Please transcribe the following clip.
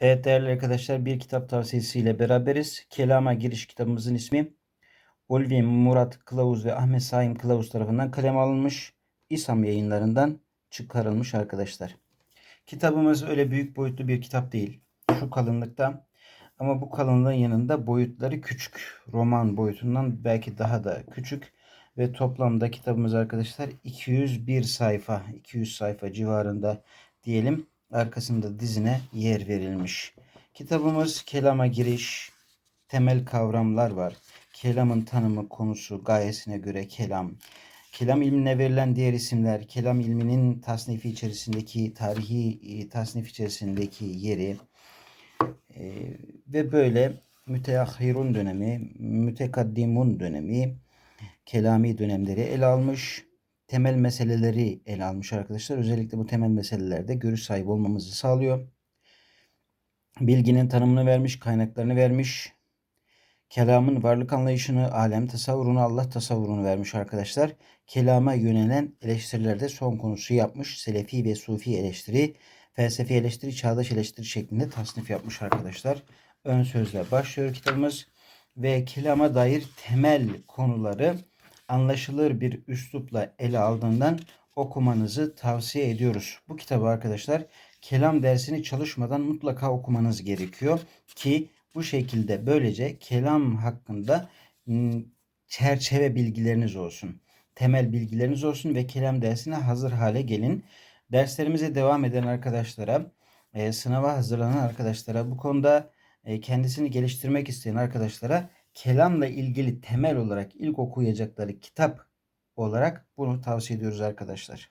Evet değerli arkadaşlar bir kitap tavsiyesiyle beraberiz. Kelama giriş kitabımızın ismi Ulvi Murat Kılavuz ve Ahmet Saim Kılavuz tarafından kaleme alınmış. İSAM yayınlarından çıkarılmış arkadaşlar. Kitabımız öyle büyük boyutlu bir kitap değil. Şu kalınlıkta ama bu kalınlığın yanında boyutları küçük. Roman boyutundan belki daha da küçük. Ve toplamda kitabımız arkadaşlar 201 sayfa, 200 sayfa civarında diyelim arkasında dizine yer verilmiş. Kitabımız kelama giriş, temel kavramlar var. Kelamın tanımı konusu gayesine göre kelam. Kelam ilmine verilen diğer isimler, kelam ilminin tasnifi içerisindeki, tarihi e, tasnif içerisindeki yeri e, ve böyle müteahhirun dönemi, mütekaddimun dönemi, kelami dönemleri ele almış temel meseleleri ele almış arkadaşlar. Özellikle bu temel meselelerde görüş sahibi olmamızı sağlıyor. Bilginin tanımını vermiş, kaynaklarını vermiş. Kelamın varlık anlayışını, alem tasavvurunu, Allah tasavvurunu vermiş arkadaşlar. Kelama yönelen eleştirilerde son konusu yapmış. Selefi ve Sufi eleştiri, felsefi eleştiri, çağdaş eleştiri şeklinde tasnif yapmış arkadaşlar. Ön sözle başlıyor kitabımız ve kelama dair temel konuları anlaşılır bir üslupla ele aldığından okumanızı tavsiye ediyoruz. Bu kitabı arkadaşlar kelam dersini çalışmadan mutlaka okumanız gerekiyor ki bu şekilde böylece kelam hakkında çerçeve bilgileriniz olsun. Temel bilgileriniz olsun ve kelam dersine hazır hale gelin. Derslerimize devam eden arkadaşlara, sınava hazırlanan arkadaşlara, bu konuda kendisini geliştirmek isteyen arkadaşlara kelamla ilgili temel olarak ilk okuyacakları kitap olarak bunu tavsiye ediyoruz arkadaşlar.